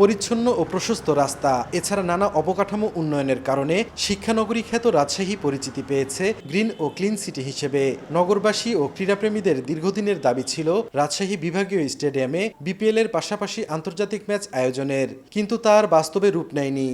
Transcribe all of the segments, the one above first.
পরিচ্ছন্ন ও প্রশস্ত রাস্তা। এছাড়া নানা অবকাঠামো উন্নয়নের কারণে শিক্ষানগরী খ্যাত রাজশাহী পরিচিতি পেয়েছে গ্রিন ও ক্লিন সিটি হিসেবে। নগরবাসী ও ক্রীড়াপ্রেমীদের দীর্ঘদিনের দাবি ছিল রাজশাহী বিভাগীয় স্টেডিয়ামে বিপিএল এর পাশাপাশি আন্তর্জাতিক ম্যাচ আয়োজনের। কিন্তু তার বাস্তবে রূপ নেয়নি।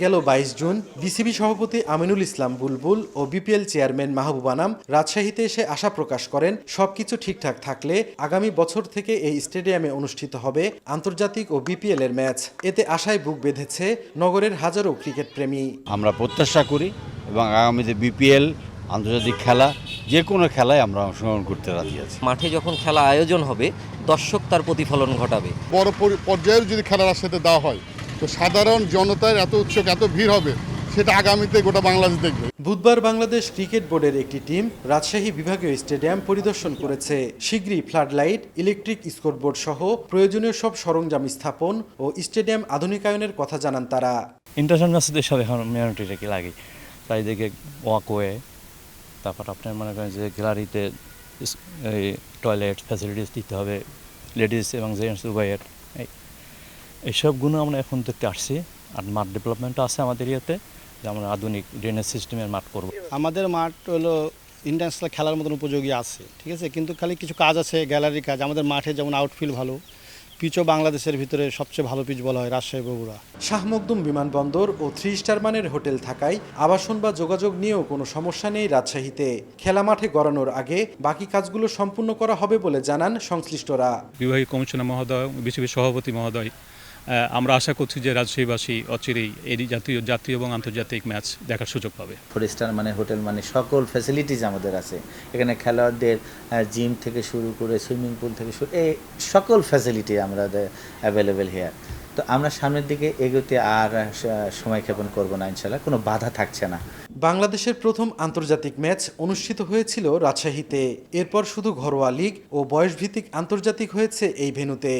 গেল বাইশ জুন। বিসিবি সভাপতি আমিনুল ইসলাম বুলবুল ও বিপিএল চেয়ারম্যান মাহবুব আনাম রাজশাহীতে এসে আশা প্রকাশ করেন সবকিছু ঠিকঠাক থাকলে আগামী বছর থেকে এই স্টেডিয়ামে অনুষ্ঠিত হবে আন্তর্জাতিক ও বিপিএল এর ম্যাচ। এতে আশায় বুক বেঁধেছে নগরের হাজারো ক্রিকেট প্রেমী। আমরা প্রত্যাশা করি এবং আগামীতে বিপিএল আন্তর্জাতিক খেলা যে কোনো খেলায় আমরা অংশগ্রহণ করতে রাজি আছি। মাঠে যখন খেলা আয়োজন হবে দর্শক তার প্রতিফলন ঘটাবে। বড় পরি- পর্যায়ের যদি খেলার রাজশাহীতে দেওয়া হয় তো সাধারণ জনতার এত উৎসুক এত ভিড় হবে সেটা আগামীতে গোটা বাংলাদেশ দেখবে। বুধবার বাংলাদেশ ক্রিকেট বোর্ডের একটি টিম রাজশাহী বিভাগীয় স্টেডিয়াম পরিদর্শন করেছে। শীঘ্রই ফ্লাডলাইট ইলেকট্রিক স্কোরবোর্ড সহ প্রয়োজনীয় সব সরঞ্জাম স্থাপন ও স্টেডিয়াম আধুনিকায়নের কথা জানান তারা। ইন্টারন্যাশনাল সব এখন কি লাগে? চারিদিকে ওয়াকওয়ে তারপর আপনার মনে করেন যে গ্যালারিতে এই টয়লেট ফ্যাসিলিটিস দিতে হবে লেডিস এবং জেন্টস উভয়ের। এই এইসবগুলো আমরা এখন দেখতে আসছি আর মাঠ ডেভেলপমেন্ট আছে আমাদের ইয়েতে যে আমরা আধুনিক ড্রেনেজ সিস্টেমের মাঠ করব। আমাদের মাঠ হলো ইন্টারন্যাশনাল খেলার মতন উপযোগী আছে ঠিক আছে? কিন্তু খালি কিছু কাজ আছে গ্যালারি কাজ। আমাদের মাঠে যেমন আউটফিল্ড ভালো পিচও বাংলাদেশের ভিতরে সবচেয়ে ভালো পিচ বলা হয় রাজশাহী বগুড়া। শাহ মখদুম বিমানবন্দর ও থ্রি স্টার মানের হোটেল থাকায় আবাসন বা যোগাযোগ নিয়েও কোনো সমস্যা নেই রাজশাহীতে। খেলা মাঠে গড়ানোর আগে বাকি কাজগুলো সম্পূর্ণ করা হবে বলে জানান সংশ্লিষ্টরা। বিবাহী কমিশনার মহোদয় বিসিবি সভাপতি মহোদয় আমরা আশা করছি যে রাজশাহীবাসী অচিরেই এই জাতীয় জাতীয় এবং আন্তর্জাতিক ম্যাচ দেখার সুযোগ পাবে। ফোর স্টার মানে হোটেল মানে সকল ফ্যাসিলিটিস আমাদের আছে। এখানে খেলোয়াড়দের জিম থেকে শুরু করে সুইমিং পুল থেকে শুরু এই সকল ফ্যাসিলিটি আমাদের অ্যাভেলেবেল হেয়ার তো আমরা সামনের দিকে এগোতে আর সময় ক্ষেপণ করব না ইনশাল্লাহ। কোনো বাধা থাকছে না। বাংলাদেশের প্রথম আন্তর্জাতিক ম্যাচ অনুষ্ঠিত হয়েছিল রাজশাহীতে। এরপর শুধু ঘরোয়া লীগ ও বয়সভিত্তিক আন্তর্জাতিক হয়েছে এই ভেন্যুতে।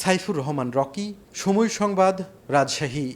সাইফুর রহমান রকি সময় সংবাদ রাজশাহী।